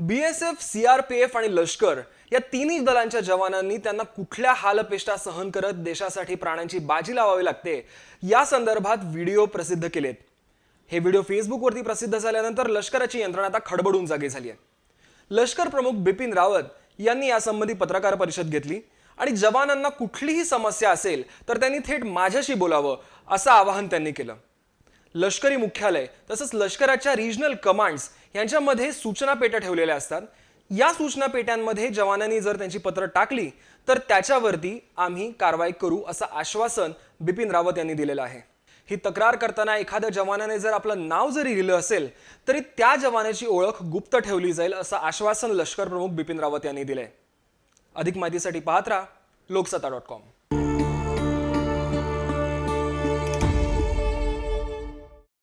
B S F C R P F आणि लष्कर या तिन्ही दलांच्या जवानांनी त्यांना कुठल्या हालपेष्टा सहन करत देशासाठी प्राण्यांची बाजी लावावी लागते या संदर्भात व्हिडिओ प्रसिद्ध केलेत. हे व्हिडिओ फेसबुकवरती प्रसिद्ध झाल्यानंतर लष्कराची यंत्रणा आता खडबडून जागी झाली आहे. लष्कर प्रमुख बिपिन रावत यांनी यासंबंधी पत्रकार परिषद घेतली आणि जवानांना कुठलीही समस्या असेल तर त्यांनी थेट माझ्याशी बोलावं असं आवाहन त्यांनी केलं. लष्करी मुख्यालय तसंच लष्कराच्या रिजनल कमांड्स यांच्यामध्ये सूचना पेट्या ठेवलेल्या असतात. या सूचना पेट्यांमध्ये जवानांनी जर त्यांची पत्र टाकली तर त्याच्यावरती आम्ही कारवाई करू असं आश्वासन बिपिन रावत यांनी दिलेलं आहे. ही तक्रार करताना एखाद्या जवानाने जर आपलं नाव जरी लिहिलं असेल तरी त्या जवानाची ओळख गुप्त ठेवली जाईल असं आश्वासन लष्कर प्रमुख बिपिन रावत यांनी दिलंय. अधिक माहितीसाठी पाहत राहा लोकसत्ता डॉट कॉम.